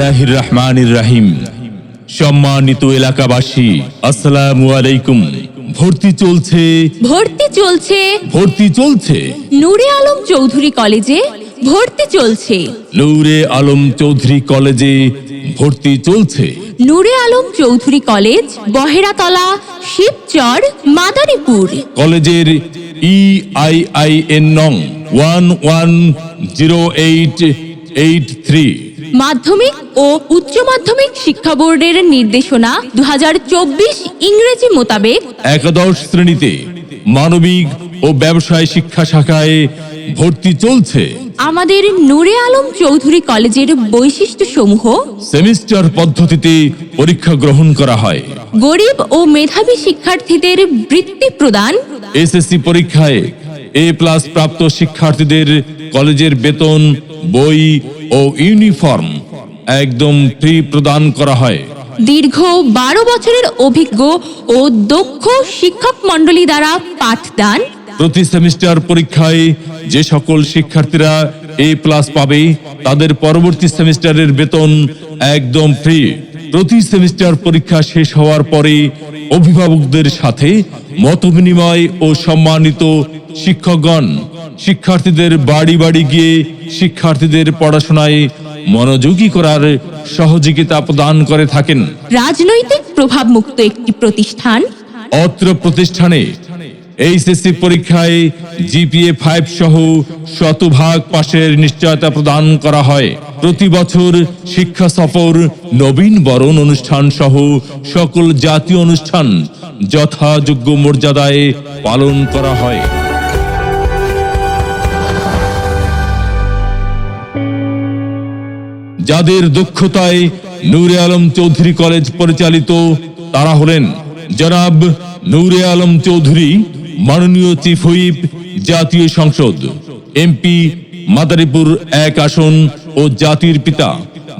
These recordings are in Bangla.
বিসমিল্লাহির রহমানির রাহিম। সম্মানিত এলাকাবাসী আসসালামু আলাইকুম। ভর্তি চলছে। ভর্তি চলছে। ভর্তি চলছে। নূরে আলম চৌধুরী কলেজে ভর্তি চলছে। নূরে আলম চৌধুরী কলেজে ভর্তি চলছে। নূরে আলম চৌধুরী কলেজ বহেরাতলা শিবচর মাদারীপুর। কলেজের ই আই আই এন নং one one zero eight eight three মাধ্যমিক ও উচ্চ মাধ্যমিক শিক্ষা বোর্ডের নির্দেশনা দু হাজার চব্বিশ ইংরেজি মোতাবেক। একাদশ শ্রেণীতে মানবিক ও ব্যবসায় শিক্ষা শাখায় ভর্তি চলছে। আমাদের নূরে আলম চৌধুরী কলেজের বৈশিষ্ট্য সমূহ সেমিস্টার পদ্ধতিতে পরীক্ষা গ্রহণ করা হয়। গরিব ও মেধাবী শিক্ষার্থীদের বৃত্তি প্রদান। এসএসসি পরীক্ষায় এ প্লাস প্রাপ্ত শিক্ষার্থীদের কলেজের বেতন বই ও ইউনিফর্ম একদম ফ্রি প্রদান করা হয়। দীর্ঘ বারো বছরের অভিজ্ঞ ও দক্ষ শিক্ষক মণ্ডলী দ্বারা পাঠদান। প্রতি সেমিস্টার পরীক্ষায় যে সকল শিক্ষার্থীরা এ প্লাস পাবে তাদের পরবর্তী সেমিস্টারের বেতন একদম ফ্রি। প্রতি সেমিস্টার পরীক্ষা শেষ হওয়ার পরে অভিভাবকদের সাথে মতবিনিময় ও সম্মানিত শিক্ষকগণ শিক্ষার্থীদের বাড়ি বাড়ি গিয়ে শিক্ষার্থীদের পড়াশোনায় মনোযোগী করার সহযোগিতা প্রদান করে থাকেন। রাজনৈতিক প্রভাবমুক্ত একটি প্রতিষ্ঠান। অত্র প্রতিষ্ঠানে এইচএসসি পরীক্ষায় জিপিএ ফাইভ সহ শতভাগ পাশের নিশ্চয়তা প্রদান করা হয়। প্রতি বছর শিক্ষা সফর, নবীন বরণ অনুষ্ঠান সহ সকল জাতীয় অনুষ্ঠান যথাযোগ্য মর্যাদায় পালন করা হয়। যাদের দক্ষতায় নূরে আলম চৌধুরী কলেজ পরিচালিত, তারা হলেন জনাব নূরে আলম চৌধুরী, মাননীয় চিফ হুইপ, জাতীয় সংসদ, এমপি মাদারীপুর এক আসন ও জাতির পিতা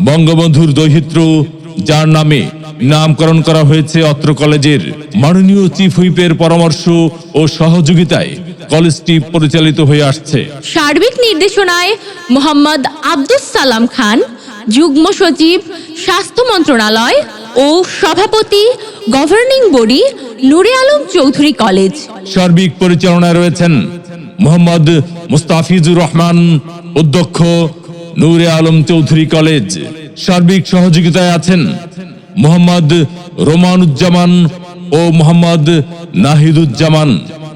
বঙ্গবন্ধুর দৈহিত্র যার নামে নামকরণ করা হয়েছে অত্র কলেজের মাননীয় চিফ হুইপের পরামর্শ ও সহযোগিতায় কলেজটি পরিচালিত হয়ে আসছে। সার্বিক নির্দেশনায় মোহাম্মদ আব্দুস সালাম খান যুগ্ম সচিব স্বাস্থ্য মন্ত্রণালয় ও সভাপতি governing body Nure Alam Chowdhury college. সার্বিক পরিচালনায় রয়েছেন মোহাম্মদ মুস্তাফিজুর রহমান অধ্যক্ষ নূরে আলম চৌধুরী কলেজ। সার্বিক সহযোগিতায় আছেন মোহাম্মদ রোমানুজ্জামান ও মোহাম্মদ নাহিদুজ্জামান।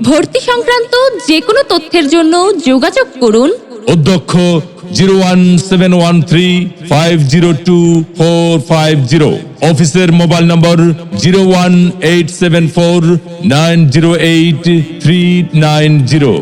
ভর্তি সংক্রান্ত যে কোনো তথ্যের জন্য যোগাযোগ করুন। অধ্যক্ষ zero one seven one three five zero two four five zero. অফিসের mobile number zero one eight seven four nine zero eight three nine zero.